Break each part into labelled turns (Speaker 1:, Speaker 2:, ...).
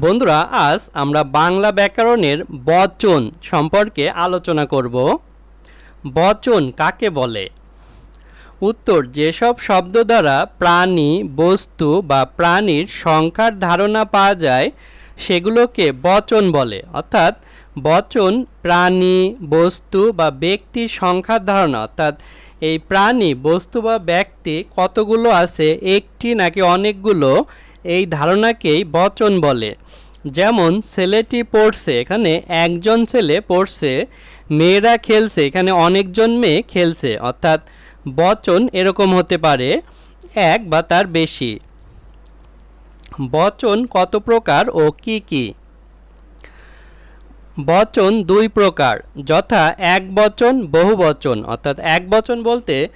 Speaker 1: বন্ধুরা, আজ আমরা বাংলা ব্যাকরণের বচন সম্পর্কে আলোচনা করব। বচন কাকে বলে? উত্তর, যেসব শব্দ দ্বারা প্রাণী, বস্তু বা প্রাণীর সংখ্যার ধারণা পাওয়া যায়, সেগুলোকে বচন বলে। অর্থাৎ, বচন প্রাণী, বস্তু বা ব্যক্তির সংখ্যার ধারণা। অর্থাৎ, এই প্রাণী, বস্তু বা ব্যক্তি কতগুলো আছে, একটি নাকি অনেকগুলো এই ধারণাকেই বচন বলে। যেমন ছেলেটি পড়ছে, এখানে একজন ছেলে পড়ছে, মেয়েরা খেলছে, এখানে অনেকজন মেয়ে খেলছে। অর্থাৎ বচন এরকম হতে পারে, এক বা তার বেশি। বচন কত প্রকার ও কি কি? বচন দুই প্রকার, যথা এক বচন বহু বচন অর্থাৎ এক বচন বলতে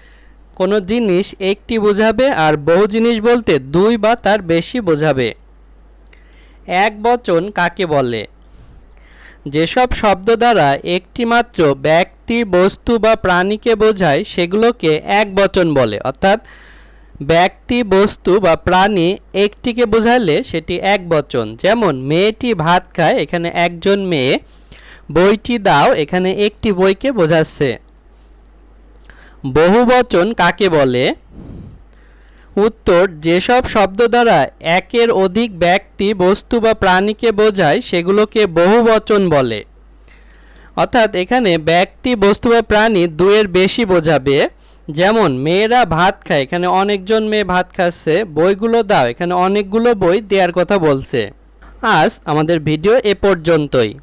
Speaker 1: কোনো জিনিস একটি বোঝাবে আর বহু জিনিস বলতে দুই বা তার বেশি বোঝাবে। এক বচন কাকে বলে? যেসব শব্দ দ্বারা একটি মাত্র ব্যক্তি, বস্তু বা প্রাণীকে বোঝায়, সেগুলোকে এক বচন বলে। অর্থাৎ ব্যক্তি, বস্তু বা প্রাণী একটিকে বোঝালে সেটি এক বচন। যেমন মেয়েটি ভাত খায়, এখানে একজন মেয়ে বইটি দাও, এখানে একটি বইকে বোঝাচ্ছে। বহু বচন কাকে বলে? উত্তর, যেসব শব্দ দ্বারা একের অধিক ব্যক্তি বস্তু বা প্রাণীকে বোঝায়, সেগুলোকে বহু বচন বলে। অর্থাৎ এখানে ব্যক্তি, বস্তু বা প্রাণী দুয়ের বেশি বোঝাবে। যেমন, মেয়েরা ভাত খায়, এখানে অনেকজন মেয়ে ভাত খাচ্ছে, বইগুলো দাও, এখানে অনেকগুলো বই দেওয়ার কথা বলছে। আজ আমাদের ভিডিও এ পর্যন্তই।